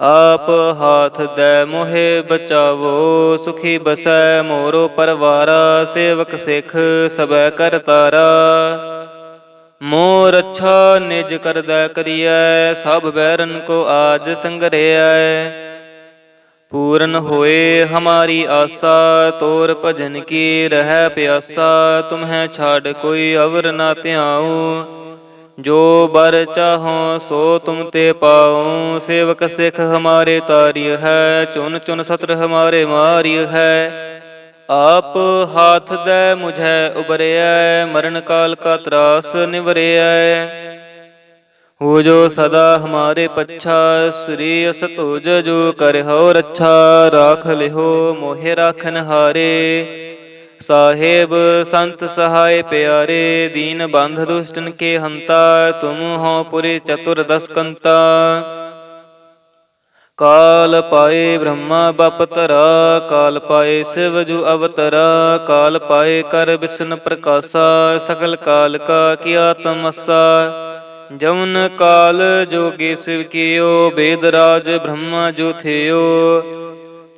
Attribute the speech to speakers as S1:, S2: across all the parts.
S1: ਆਪ ਹਾਥ ਦੈ ਮੋਹਿ ਬਚਾਵੋ, ਸੁਖੀ ਬਸੈ ਮੋਰੋ ਪਰਵਾਰਾ, ਸੇਵਕ ਸਿਖ ਸਬੈ ਕਰਤਾਰਾ ਮੋਰ ਅੱਛਾ ਨਿਜ ਕਰਦਾ ਕਰੀਐ, ਸਭ ਬੈਰਨ ਕੋ ਆਜ ਸੰਗਰਿਐ। ਪੂਰਨ ਹੋਏ ਹਮਾਰੀ ਆਸਾ, ਤੋਰ ਭਜਨ ਕੀ ਰਹਿ ਪਿਆਸਾ, ਤੁਮਹਿ ਛਾੜ ਕੋਈ ਅਵਰ ਨਾ ਧਿਆਉ। ਜੋ ਬਰ ਚਾਹੋ ਸੋ ਤੁਮ ਤੇ ਪਾਉ, ਸੇਵਕ ਸਿਖ ਹਮਾਰੇ ਤਾਰਿਯ ਹੈ ਚੁਨ ਚੁਨ ਸਤਰ ਹਮਾਰੇ ਮਾਰਿਯ ਹੈ। ਆਪ ਹਾਥ ਦੇ ਮੁਝੈ ਉਬਰਿਐ, ਮਰਨ ਕਾਲ ਕਾ ਤਰਾਸ ਨਿਵਰਿਐ। ਹੋ ਜੋ ਸਦਾ ਹਮਾਰੇ ਪੱਛਾ, ਸ੍ਰੀ ਅਸ ਜੋ ਕਰਹੁ ਰੱਛਾ, ਰਾਖ ਲਿਓ ਮੋਹਿ ਰਾਖਨ ਹਾਰੇ ਸਾਹਿਬ ਸੰਤ ਸਹਾਇ ਪਿਆਰੇ, ਦੀਨ ਬੰਧ ਦੁਸ਼ਟਨ ਕੇ ਹੰਤਾ, ਤੁਮ ਹੋ ਪੁਰੇ ਚਤੁਰ ਦਸ ਕਾਲ ਪਾਏ ਬ੍ਰਹਮਾ ਬਪਤਰਾ ਕਾਲ ਪਾਏ ਸਿਵ ਜੁ ਅਵਤਰਾ, ਕਾਲ ਪਾਏ ਕਰ ਬਿਸ਼ਨ ਪ੍ਰਕਾਸ਼ਾ ਸਕਲ ਕਾਲ ਕਾ ਕੀਆ ਤਮਸਾ। ਜਵਨ ਕਾਲ ਜੋਗੀ ਸਿਵ ਕੀਓ, ਬੇਦ ਰਾਜ ਬ੍ਰਹਮਾ ਜੋ ਥਿਓ।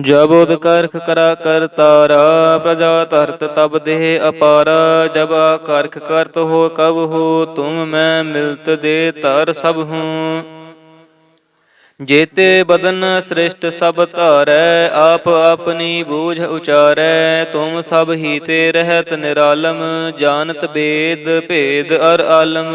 S1: ਜਬ ਉਦ ਕਰਖ ਕਰਾ ਕਰਤਾਰਾ ਪ੍ਰਜਾ ਧਰਤ ਤਬ ਦੇਹ ਅਪਾਰਾ, ਜਬ ਕਰਖ ਕਰਤ ਹੋ ਕਬ ਹੋ, ਤੁਮ ਮੈਂ ਮਿਲਤ ਦੇ ਤਰ ਸਭ ਹੂੰ। ਜੇਤੇ ਬਦਨ ਸ੍ਰਿਸ਼ਟ ਸਭ ਧਾਰੈ, ਆਪ ਆਪਣੀ ਬੂਝ ਉਚਾਰੈ, ਤੁਮ ਸਭ ਹੀ ਤੇ ਰਹਿਤ ਨਿਰਾਲਮ, ਜਾਣਤ ਬੇਦ ਭੇਦ ਅਰ ਆਲਮ।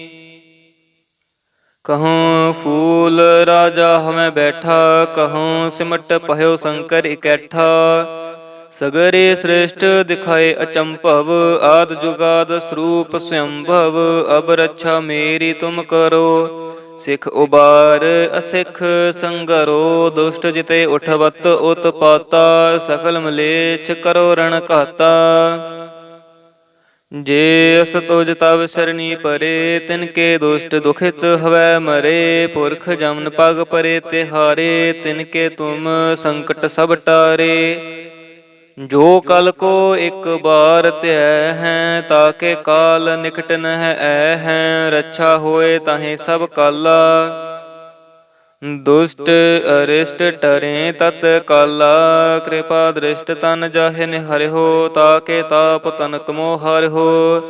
S1: ਕਹੂੰ ਫੂਲ ਰਾਜਾ ਹਮੈ ਬੈਠਾ, ਕਹੂੰ ਸਿਮਟ ਪਹਿਓ ਸ਼ੰਕਰ ਇਕੱਠਾ। ਸਗਰੇ ਸ੍ਰੇਸ਼ਟ ਦਿਖਾਏ ਅਚੰਭਵ, ਆਦ ਜੁਗਾਦ ਸਰੂਪ ਸੰਭਵ, ਅਬ ਰੱਛਾ ਮੇਰੀ ਤੁਮ ਕਰੋ। ਸਿਖ ਉਬਾਰ ਅਸਿਖ ਸੰਗਰੋ, ਦੁਸ਼ਟ ਜਿਤੇ ਉਠਵਤ ਉਤਪਾਤਾ ਸਕਲ ਮਲੇਛ ਕਰੋ ਰਣ ਘਾਤਾ। ਜੇ ਅਸ ਤੁਜ ਤਵ ਸਰਣੀ ਪਰੇ, ਤਿਨ ਕੇ ਦੁਸ਼ਟ ਦੁਖਿਤ ਹਵੈ ਮਰੇ, ਪੁਰਖ ਜਮਨ ਪਗ ਪਰੇ ਤਿਹਾਰੇ, ਤਿਨ ਕੇ ਤੁਮ ਸੰਕਟ ਸਭ ਟਾਰੇ। ਜੋ ਕਲ ਕੋ ਇੱਕ ਬਾਰ ਧਿਆ ਹੈ ਤਾਕੇ ਕਾਲ ਨਿਕਟ ਨਹਿ ਐ ਹੈ, ਰੱਛਾ ਹੋਏ ਤਾਹੇ ਸਭ ਕਾਲਾ। ਦੁਸ਼ਟ ਅਰਿਸ਼ਟ ਟਰੇ ਤਤ ਕਾਲਾ ਕਿਰਪਾ ਦ੍ਰਿਸ਼ਟ ਤਨ ਜਾਹੇ ਨਿਹਰਿਓ ਤਾਕੇ ਤਾਪ ਤਨਕ ਮੋ ਹਰਿਓ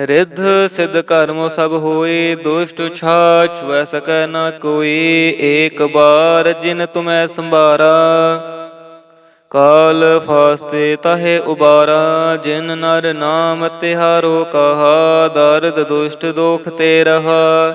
S1: ਰਿੱਧ ਸਿਧ ਕਰਮ ਸਭ ਹੋਏ, ਦੁਸ਼ਟ ਛਾਛ ਵੈ ਸਕੈ ਨ ਕੋਈ, ਏਕ ਬਾਰ ਜਿਨ ਤੁਮੈ ਸੰਭਾਰਾ। ਕਾਲ ਫਾਸਤੇ ਤਹੇ ਉਬਾਰਾ, ਜਿਨ ਨਰ ਨਾਮ ਤਿਹਾਰੋ ਕਹਾ, ਦਰਦ ਦੁਸ਼ਟ ਦੋਖ ਤੇ ਰਹਾ।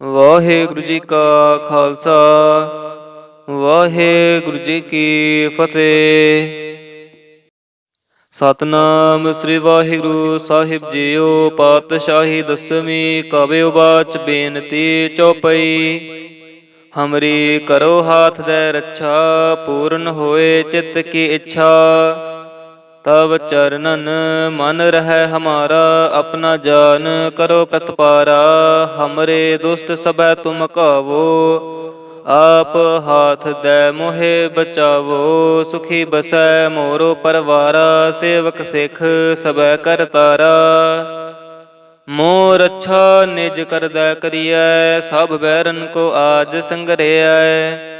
S1: ਵਾਹਿਗੁਰੂ ਜੀ ਕਾ ਖਾਲਸਾ, ਵਾਹਿਗੁਰੂ ਜੀ ਕੀ ਫਤਿਹ। ਸਤਨਾਮ ਸ੍ਰੀ ਵਾਹਿਗੁਰੂ ਸਾਹਿਬ ਜੀਓ, ਪਾਤਸ਼ਾਹੀ ਦਸਵੀਂ ਕਵੇ ਉਬਾਚ ਬੇਨਤੀ ਚੌਪਈ। ਹਮਰੀ ਕਰੋ ਹਾਥ ਦੇ ਰੱਛਾ, ਪੂਰਨ ਹੋਏ ਚਿੱਤ ਕੀ ਇੱਛਾ। ਤਵ ਚਰਨਨ ਮਨ ਰਹਿ ਹਮਾਰਾ, ਆਪਣਾ ਜਾਨ ਕਰੋ ਪ੍ਰਤਪਾਰਾ, ਹਮਰੇ ਦੁਸ਼ਟ ਸਭੈ ਤੁਮ ਕਾਵੋ, ਆਪ ਹਾਥ ਦੈ ਮੋਹਿ ਬਚਾਵੋ, ਸੁਖੀ ਬਸੈ ਮੋਰੋ ਪਰਵਾਰਾ, ਸੇਵਕ ਸਿਖ ਸਭੈ ਕਰ ਤਾਰਾ। ਮੋਰ ਅੱਛਾ ਨਿਜ ਕਰਦਾ ਕਰੀਐ, ਸਭ ਬੈਰਨ ਕੋ ਆਜ ਸੰਗਰਿਐ।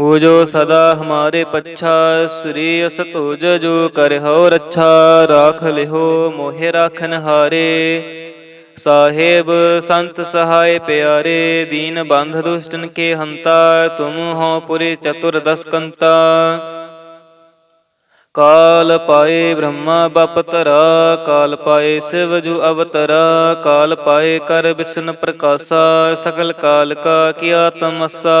S1: ਹੋ ਜੋ ਸਦਾ ਹਮਾਰੇ ਪੱਛਾ, ਸ੍ਰੀ ਅਸ ਤੁਜ ਜੋ ਕਰਹੁ ਰੱਛਾ, ਰਾਖ ਲਿਹੋ ਮੋਹਿ ਰਾਖਨ ਹਾਰੇ। ਸਾਹਿਬ ਸੰਤ ਸਹਾਇ ਪਿਆਰੇ, ਦੀਨ ਬੰਧ ਦੁਸ਼ਟਨ ਕੇ ਹੰਤਾ, ਤੁਮ ਹੋ ਪੁਰੇ ਚਤੁਰ ਦਸ ਕਾਲ ਪਾਏ ਬ੍ਰਹਮਾ ਬਪਤਰਾ ਕਾਲ ਪਾਏ ਸਿਵ ਜੁ ਅਵਤਰਾ, ਕਾਲ ਪਾਏ ਕਰ ਬਿਸ਼ਨ ਪ੍ਰਕਾਸ਼ਾ ਸਕਲ ਕਾਲ ਕਾ ਕੀਆ ਤਮਸਾ।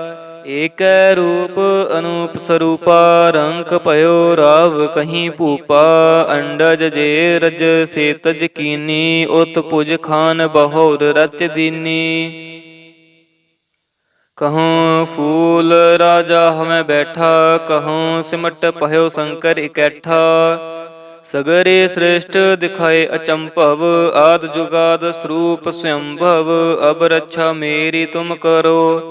S1: ਏਕੈ ਰੂਪ ਅਨੂਪ ਸਰੂਪਾ ਰੰਕ ਭਇਓ ਰਾਵ ਕਹੀਂ ਭੂਪਾ, ਅੰਡਜ ਜੇ ਰਜ ਸੇ ਤਜ ਕੀਨੀ, ਉਤ ਪੁਜ ਖਾਨ ਬਹੁਰ ਰਚ ਦੀਨੀ। ਕਹੂੰ, ਫੂਲ ਰਾਜਾ ਹਮੈ ਬੈਠਾ, ਕਹੂੰ, ਸਿਮਟ ਭਇਓ ਸ਼ੰਕਰ ਇਕੱਠਾ। ਸਗਰੇ ਸ੍ਰੇਸ਼ਟ ਦਿਖਾਏ ਅਚੰਭਵ, ਆਦ ਜੁਗਾਦ ਸਰੂਪ ਸੰਭਵ ਅਬ ਰੱਛਾ ਮੇਰੀ ਤੁਮ ਕਰੋ।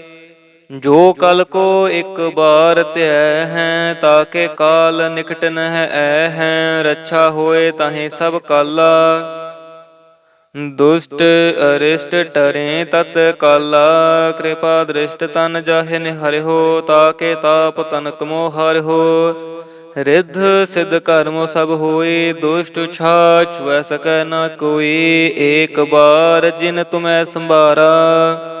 S1: ਜੋ ਕਲ ਕੋ ਇੱਕ ਬਾਰ ਧਿਆ ਹੈ ਤਾਕੇ ਕਾਲ ਨਿਕਟ ਨਹਿ ਐ ਹੈ, ਰੱਛਾ ਹੋਏ ਤਾਹੇ ਸਭ ਕਾਲਾ। ਦੁਸ਼ਟ ਅਰਿਸ਼ਟ ਟਰੇ ਤਤ ਕਾਲਾ, ਕਿਰਪਾ ਦ੍ਰਿਸ਼ਟ ਤਨ ਜਾਹੇ ਨਿਹਰਿਓ ਤਾਕੇ ਤਾਪ ਤਨਕ ਮੋ ਹਰਿਓ ਰਿੱਧ ਸਿਧ ਕਰਮੋ ਸਭ ਹੋਏ, ਦੁਸ਼ਟ ਛਾਛ ਵੈ ਸਕੈ ਨ ਕੋਈ, ਏਕ ਬਾਰ ਜਿਨ ਤੁਮੈ ਸੰਭਾਰਾ।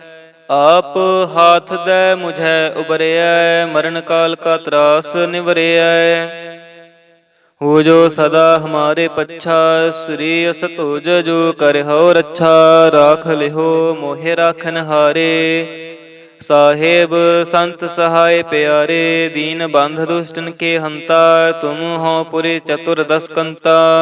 S1: ਆਪ ਹਾਥ ਦੇ ਮੁਝੈ ਉਬਰਿਐ, ਮਰਨ ਕਾਲ ਕਾ ਤਰਾਸ ਨਿਵਰਿਐ। ਹੋ ਜੋ ਸਦਾ ਹਮਾਰੇ ਪੱਛਾ, ਸ੍ਰੀ ਅਸ ਜੋ ਕਰਿਓ ਰੱਛਾ, ਰਾਖ ਲਿਹੋ ਮੋਹਿ ਰਾਖਨ ਹਾਰੇ। ਸਾਹਿਬ ਸੰਤ ਸਹਾਇ ਪਿਆਰੇ, ਦੀਨ ਬੰਧ ਦੁਸ਼ਟਨ ਕੇ ਹੰਤਾ, ਤੁਮ ਹੋ ਪੁਰੇ ਚਤੁਰ ਦਸਕੰਤਾ।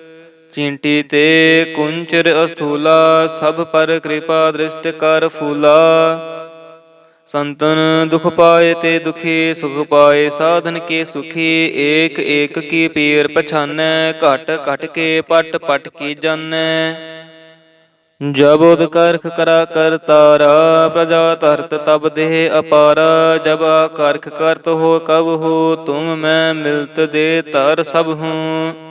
S1: ਚਿੰਟੀ ਤੇ ਕੁੰਚਰ ਅਸਥੂਲਾ ਸਭ ਪਰ ਕਿਰਪਾ ਦ੍ਰਿਸ਼ਟ ਕਰ ਫੂਲਾ ਸੰਤਨ ਦੁਖ ਪਾਏ ਤੇ ਦੁਖੀ ਸੁਖ ਪਾਏ ਸਾਧਨ ਕੇ ਸੁਖੀ ਏਕ ਏਕ ਕੀ ਪੀਰ ਪਛਾਨੈ ਘਟ ਘਟ ਕੇ ਪਟ ਪਟ ਕੀ ਜਾਣੈ ਜਬ ਉਦ ਕਰਖ ਕਰਾ ਕਰ ਤਾਰਾ ਪ੍ਰਜਾ ਧਰਤ ਤਬ ਦੇਹ ਅਪਾਰਾ ਜਬ ਕਰਖ ਕਰਤ ਹੋ ਕਬ ਹੋ ਤੁਮ ਮੈਂ ਮਿਲਤ ਦੇ ਧਰ ਸਭ ਹੂੰ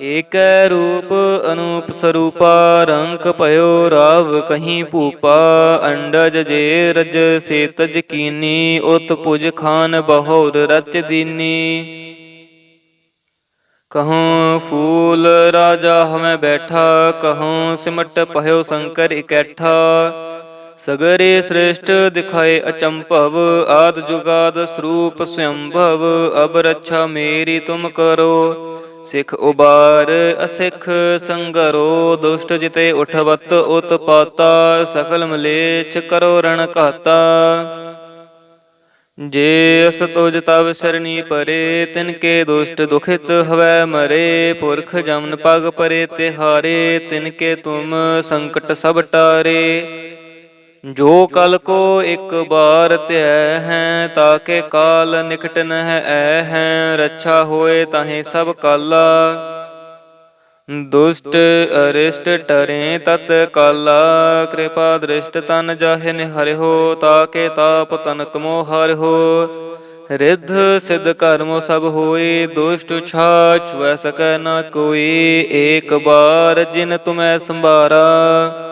S1: ਏਕੈ ਰੂਪ ਅਨੂਪ ਸਰੂਪਾ ਰੰਕ ਭਇਓ ਰਾਵ ਕਹੀਂ ਭੂਪਾ, ਅੰਡਜ ਜੇ ਰਜ ਸੇਤਜ ਕੀਨੀ, ਉਤ ਪੁਜ ਖਾਨ ਬਹੁਰ ਰਚ ਦੀਨੀ। ਕਹੂੰ, ਫੂਲ ਰਾਜਾ ਹਮੈ ਬੈਠਾ, ਕਹੂੰ, ਸਿਮਟ ਪਹਿਓ ਸ਼ੰਕਰ ਇਕੱਠਾ। ਸਗਰੇ ਸ੍ਰੇਸ਼ਟ ਦਿਖਾਏ ਅਚੰਭਵ, ਆਦ ਜੁਗਾਦ ਸਰੂਪ ਸੰਭਵ ਅਬ ਰੱਛਾ ਮੇਰੀ ਤੁਮ ਕਰੋ। ਸਿਖ ਉਬਾਰ, ਅਸਿਖ ਸੰਗਰੋ, ਦੁਸ਼ਟ ਜਿਤੇ ਉਠਵਤ, ਉਤਪਾਤਾ ਸਕਲ ਮਲੇਛ ਕਰੋ ਰਣ ਘਾਤਾ। ਜੇ ਅਸ ਤੁਜ ਤਵ ਸਰਣੀ ਪਰੇ, ਤਿਨ ਕੇ ਦੁਸ਼ਟ ਦੁਖਿਤ ਹਵੈ ਮਰੇ, ਪੁਰਖ ਜਮਨ ਪਗ ਪਰੇ ਤਿਹਾਰੇ, ਤਿਨ ਕੇ ਤੁਮ ਸੰਕਟ ਸਭ ਟਾਰੇ। ਜੋ ਕਲ ਕੋ ਇੱਕ ਬਾਰ ਧਿਐ ਹੈ ਤਾਕੇ ਕਾਲ ਨਿਕਟ ਨਹਿ ਐ ਹੈ, ਰੱਛਾ ਹੋਏ ਤਾਹੇ ਸਭ ਕਾਲਾ। ਦੁਸ਼ਟ ਅਰਿਸ਼ਟ ਟਰੇ ਤਤ ਕਾਲਾ, ਕਿਰਪਾ ਦ੍ਰਿਸ਼ਟ ਤਨ ਜਾਹੇ ਨਿਹਰਿਓ ਤਾਕੇ ਤਾਪ ਤਨਕ ਮੋਹ ਹਰਿਓ ਰਿੱਧ ਸਿਧ ਕਰਮੋ ਸਭ ਹੋਏ, ਦੁਸ਼ਟ ਛਾਛ ਵੈ ਸਕੈ ਨਾ ਕੋਈ, ਏਕ ਬਾਰ ਜਿਨ ਤੁਮੈ ਸੰਭਾਰਾ।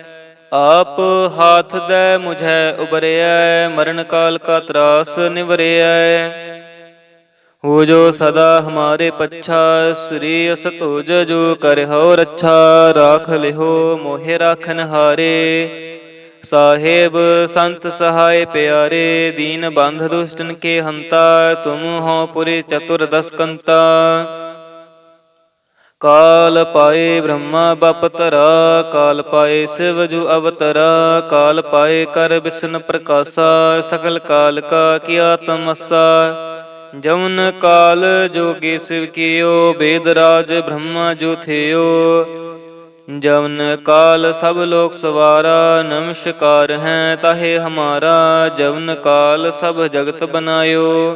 S1: ਆਪ ਹਾਥ ਦੇ ਮੁਝੈ ਉਬਰਿਐ, ਮਰਨ ਕਾਲ ਕਾ ਤਰਾਸ ਨਿਵਰਿਐ। ਹੋ ਜੋ ਸਦਾ ਹਮਾਰੇ ਪੱਛਾ, ਸ੍ਰੀ ਅਸ ਜੋ ਕਰਿਓ ਰੱਛਾ, ਰਾਖ ਲਿਓ ਮੋਹਿ ਰਾਖਨ ਹਾਰੇ। ਸਾਹਿਬ ਸੰਤ ਸਹਾਇ ਪਿਆਰੇ, ਦੀਨ ਬੰਧ ਦੁਸ਼ਟਨ ਕੇ ਹੰਤਾ, ਤੁਮ ਹੋ ਪੁਰੀ ਚਤੁਰ ਦਸ ਕਾਲ ਪਾਏ ਬ੍ਰਹਮਾ ਬਪਤਰਾ ਕਾਲ ਪਾਏ ਸਿਵ ਜੁ ਅਵਤਰਾ, ਕਾਲ ਪਾਏ ਕਰ ਬਿਸ਼ਨ ਪ੍ਰਕਾਸ਼ਾ ਸਕਲ ਕਾਲ ਕਾ ਕੀਆ ਤਮਸਾ। ਜਮਨ ਕਾਲ ਜੋਗੀ ਸਿਵ ਕੀਓ, ਬੇਦ ਰਾਜ ਬ੍ਰਹਮਾ ਜੋ ਥਿਓ। ਜਮਨ ਕਾਲ ਸਭ ਲੋਕ ਸਵਾਰਾ, ਨਮਸਕਾਰ ਹੈ ਤਾਹੇ ਹਮਾਰਾ। ਜਮਨ ਕਾਲ ਸਭ ਜਗਤ ਬਨਾਇਓ।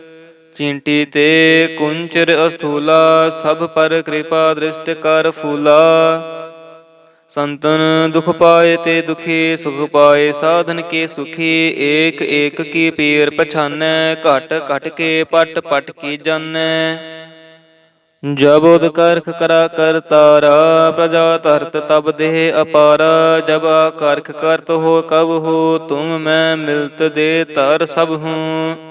S1: ਚਿੰਟੀ ਤੇ ਕੁੰਚਰ ਅਸਥੂਲਾ ਸਭ ਪਰ ਕਿਰਪਾ ਦ੍ਰਿਸ਼ਟ ਕਰ ਫੂਲਾ ਸੰਤਨ ਦੁਖ ਪਾਏ ਤੇ ਦੁਖੀ ਸੁਖ ਪਾਏ ਸਾਧਨ ਕੇ ਸੁਖੀ ਏਕ ਏਕ ਕੀ ਪੀਰ ਪਛਾਨੈ ਘਟ ਘਟ ਕੇ ਪਟ ਪਟ ਕੀ ਜਾਣੈ ਜਬ ਉਦ ਕਰਖ ਕਰਾ ਕਰ ਤਾਰਾ ਪ੍ਰਜਾ ਧਰਤ ਤਬ ਦੇਹ ਅਪਾਰਾ ਜਬ ਕਰਖ ਕਰਤ ਹੋ ਕਬ ਹੋ ਤੁਮ ਮੈਂ ਮਿਲਤ ਦੇ ਧਰ ਸਭ ਹੂੰ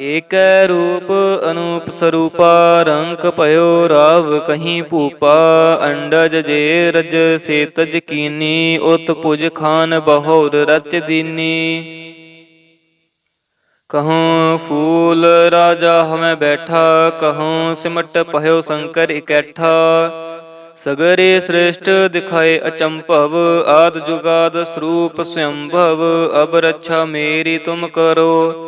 S1: ਏਕੈ ਰੂਪ ਅਨੂਪ ਸਰੂਪਾ ਰੰਕ ਭਇਓ ਰਾਵ ਕਹੀਂ ਭੂਪਾ, ਅੰਡਜ ਜੇ ਰਜ ਸੇਤਜ ਕੀਨੀ, ਉਤ ਪੁਜ ਖਾਨ ਬਹੁਰ ਰਚ ਦੀਨੀ। ਕਹੂੰ ਫੂਲ ਰਾਜਾ ਹਮੈ ਬੈਠਾ ਕਹੂੰ ਸਿਮਟ ਪਹਿਓ ਸ਼ੰਕਰ ਇਕੱਠਾ। ਸਗਰੇ ਸ੍ਰੇਸ਼ਟ ਦਿਖਾਏ ਅਚੰਭਵ, ਆਦ ਜੁਗਾਦ ਸਰੂਪ ਸੰਭਵ, ਅਬ ਰੱਛਾ ਮੇਰੀ ਤੁਮ ਕਰੋ।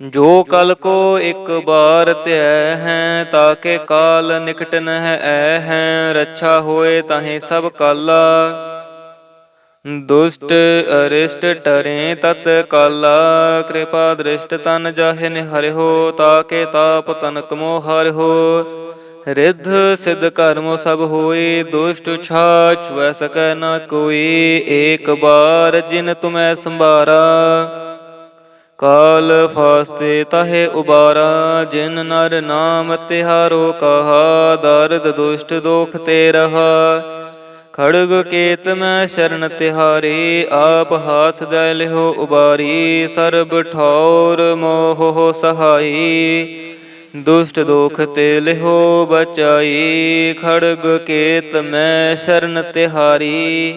S1: ਜੋ ਕਲ ਕੋ ਇੱਕ ਬਾਰ ਧਿਆ ਹੈ ਤਾਕੇ ਕਾਲ ਨਿਕਟ ਨਹਿ ਐ ਹੈ, ਰੱਛਾ ਹੋਏ ਤਾਹੇ ਸਭ ਕਾਲਾ। ਦੁਸ਼ਟ ਅਰਿਸ਼ਟ ਟਰੇ ਤਤ ਕਾਲਾ, ਕਿਰਪਾ ਦ੍ਰਿਸ਼ਟ ਤਨ ਜਾਹੇ ਨਿਹਰਿਓ ਤਾਕੇ ਤਾਪ ਤਨਕ ਮੋਹ ਹਰਿਓ ਰਿੱਧ ਸਿਧ ਕਰਮੋ ਸਭ ਹੋਏ, ਦੁਸ਼ਟ ਛਾਛ ਵੈ ਸਕੈ ਨ ਕੋਈ, ਏਕ ਬਾਰ ਜਿਨ ਤੁਮੈ ਸੰਭਾਰਾ। ਕਾਲ ਫਾਸਤੇ ਤਹੇ ਉਬਾਰਾ, ਜਿਨ ਨਰ ਨਾਮ ਤਿਹਾਰੋ ਕਹਾ, ਦਰਦ ਦੁਸ਼ਟ ਦੋਖ ਤੇ ਰਹਾ। ਖੜਗ ਕੇਤ ਮੈਂ ਸ਼ਰਨ ਤਿਹਾਰੀ, ਆਪ ਹਾਥ ਦੈ ਲਿਹੋ ਉਬਾਰੀ, ਸਰਬ ਠੌਰ ਮੋਹ ਸਹਾਈ। ਦੁਸ਼ਟ ਦੋਖ ਤੇ ਲਿਹੋ ਬਚਾਈ, ਖੜਗ ਕੇਤ ਮੈਂ ਸ਼ਰਨ ਤਿਹਾਰੀ।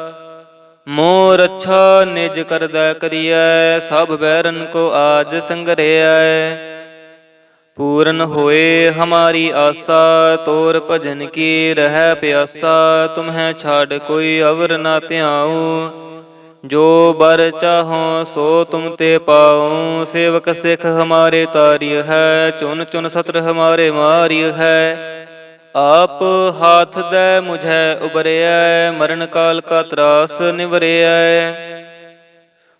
S1: ਮੋਰ ਅੱਛਾ ਨਿਜ ਕਰਦਾ ਕਰੀਐ, ਸਭ ਬੈਰਨ ਕੋ ਆਜ ਸੰਗਰਿਐ। ਪੂਰਨ ਹੋਏ ਹਮਾਰੀ ਆਸਾ, ਤੋਰ ਭਜਨ ਕੀ ਰਹਿ ਪਿਆਸਾ, ਤੁਮਹਿ ਛਾੜ ਕੋਈ ਅਵਰ ਨਾ ਧਿਆਉ। ਜੋ ਬਰ ਚਾਹੋ ਸੋ ਤੁਮ ਤੇ ਪਾਉ, ਸੇਵਕ ਸਿਖ ਹਮਾਰੇ ਤਾਰਿਯ ਹੈ ਚੁਨ ਚੁਨ ਸਤਰ ਹਮਾਰੇ ਮਾਰਿਯ ਹੈ। ਆਪ ਹਾਥ ਦੇ ਮੁਝੈ ਉਬਰਿਐ, ਮਰਨ ਕਾਲ ਕਾ ਤਰਾਸ ਨਿਵਰਿਐ।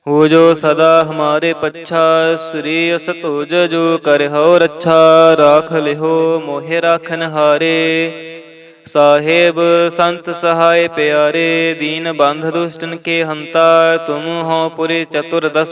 S1: ਹੋ ਜੋ ਸਦਾ ਹਮਾਰੇ ਪੱਛਾ, ਸ੍ਰੀ ਅਸ ਤੁਜ ਜੋ ਕਰਹੁ ਰੱਛਾ, ਰਾਖ ਲਿਓ ਮੋਹਿ ਰਾਖਨ ਹਾਰੇ। ਸਾਹਿਬ ਸੰਤ ਸਹਾਇ ਪਿਆਰੇ, ਦੀਨ ਬੰਧ ਦੁਸ਼ਟਨ ਕੇ ਹੰਤਾ, ਤੁਮ ਹੋ ਪੁਰੇ ਚਤੁਰ ਦਸ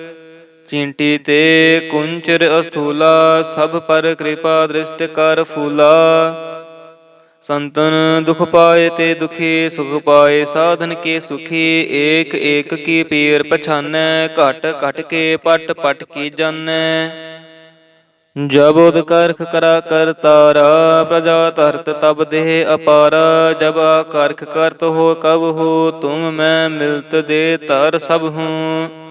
S1: ਚਿੰਟੀ ਤੇ ਕੁੰਚਰ ਅਸਥੂਲਾ ਸਭ ਪਰ ਕਿਰਪਾ ਦ੍ਰਿਸ਼ਟ ਕਰ ਫੂਲਾ ਸੰਤਨ ਦੁਖ ਪਾਏ ਤੇ ਦੁਖੀ ਸੁਖ ਪਾਏ ਸਾਧਨ ਕੇ ਸੁਖੀ ਏਕ ਏਕ ਕੀ ਪੀਰ ਪਛਾਨੈ ਘਟ ਘਟ ਕੇ ਪਟ ਪਟ ਕੀ ਜਾਣੈ ਜਬ ਉਦ ਕਰਖ ਕਰਾ ਕਰ ਤਾਰਾ ਪ੍ਰਜਾ ਧਰਤ ਤਬ ਦੇਹ ਅਪਾਰਾ ਜਬ ਕਰਖ ਕਰਤ ਹੋ ਕਬ ਹੋ ਤੁਮ ਮੈਂ ਮਿਲਤ ਦੇ ਤਰ ਸਭ ਹੂੰ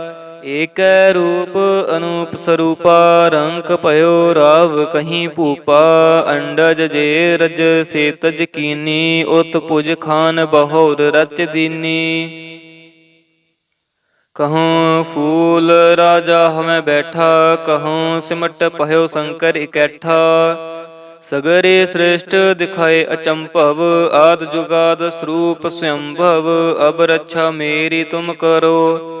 S1: ਏਕੈ ਰੂਪ ਅਨੂਪ ਸਰੂਪਾ ਰੰਕ ਭਇਓ ਰਾਵ ਕਹੀਂ ਭੂਪਾ, ਅੰਡਜ ਜੇ ਰਜ ਸੇਤਜ ਕੀਨੀ, ਉਤ ਪੁਜ ਖਾਨ ਬਹੁਰ ਰਚ ਦੀਨੀ। ਕਹੂੰ, ਫੂਲ ਰਾਜਾ ਹਮੈ ਬੈਠਾ, ਕਹੂੰ, ਸਿਮਟ ਭਇਓ ਸ਼ੰਕਰ ਇਕੱਠਾ। ਸਗਰੇ ਸ੍ਰੇਸ਼ਟ ਦਿਖਾਏ ਅਚੰਭਵ, ਆਦ ਜੁਗਾਦ ਸਰੂਪ ਸੰਭਵ ਅਬ ਰੱਛਾ ਮੇਰੀ ਤੁਮ ਕਰੋ।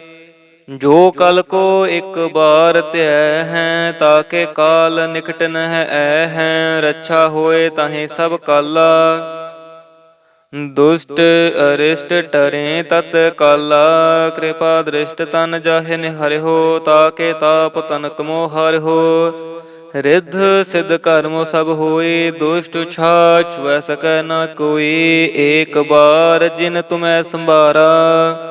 S1: ਜੋ ਕਲ ਕੋ ਇੱਕ ਬਾਰ ਧਿਆ ਹੈ, ਤਾਕੇ ਕਾਲ ਨਿਕਟ ਨਹਿ ਐ ਹੈ, ਰੱਛਾ ਹੋਏ ਤਾਹੇ ਸਭ ਕਾਲਾ। ਦੁਸ਼ਟ ਅਰਿਸ਼ਟ ਟਰੇ ਤਤ ਕਾਲਾ, ਕਿਰਪਾ ਦ੍ਰਿਸ਼ਟ ਤਨ ਜਾਹੇ ਨਿਹਰਿਓ ਤਾਕੇ ਤਾਪ ਤਨਕ ਮੋ ਹਰਿਓ ਰਿੱਧ ਸਿਧ ਕਰਮੋ ਸਭ ਹੋਏ, ਦੁਸ਼ਟ ਛਾਛ ਵੈ ਸਕੈ ਨ ਕੋਈ, ਏਕ ਬਾਰ ਜਿਨ ਤੁਮੈ ਸੰਭਾਰਾ।